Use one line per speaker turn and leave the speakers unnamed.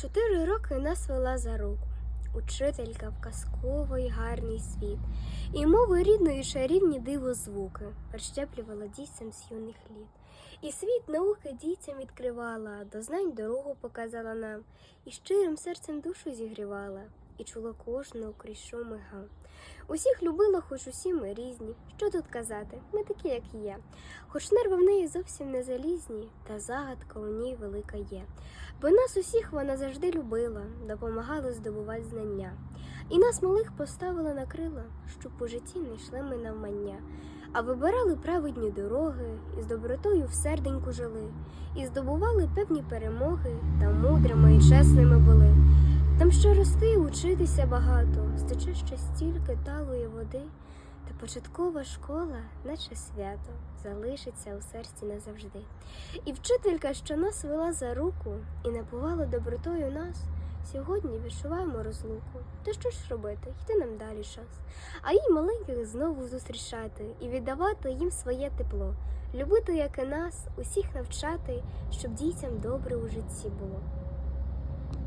Чотири роки нас вела за руку. Учителька в казковий гарний світ, і мови рідної шарівні диво звуки прищеплювала дітям з юних літ. І світ науки дітям відкривала, до знань дорогу показала нам, і щирим серцем душу зігрівала, і чула кожного крізь шуми гам. Усіх любила, хоч усі ми різні. Що тут казати? Ми такі, як є. Хоч нерви в неї зовсім не залізні, та загадка у ній велика є. Бо нас усіх вона завжди любила, допомагала здобувати знання. І нас малих поставила на крила, щоб у житті не йшли ми навмання, а вибирали праведні дороги, і з добротою в серденьку жили, і здобували певні перемоги, та мудрими і чесними були. Там ще рости і учитися багато, стече ще стільки талої води, та початкова школа, наче свято, залишиться у серці назавжди. І вчителька, що нас вела за руку і напувала добротою нас, сьогодні відчуваємо розлуку. Та що ж робити? Йти нам далі час. А їй маленьких знову зустрічати і віддавати їм своє тепло, любити, як і нас, усіх навчати, щоб дітям добре у житті було.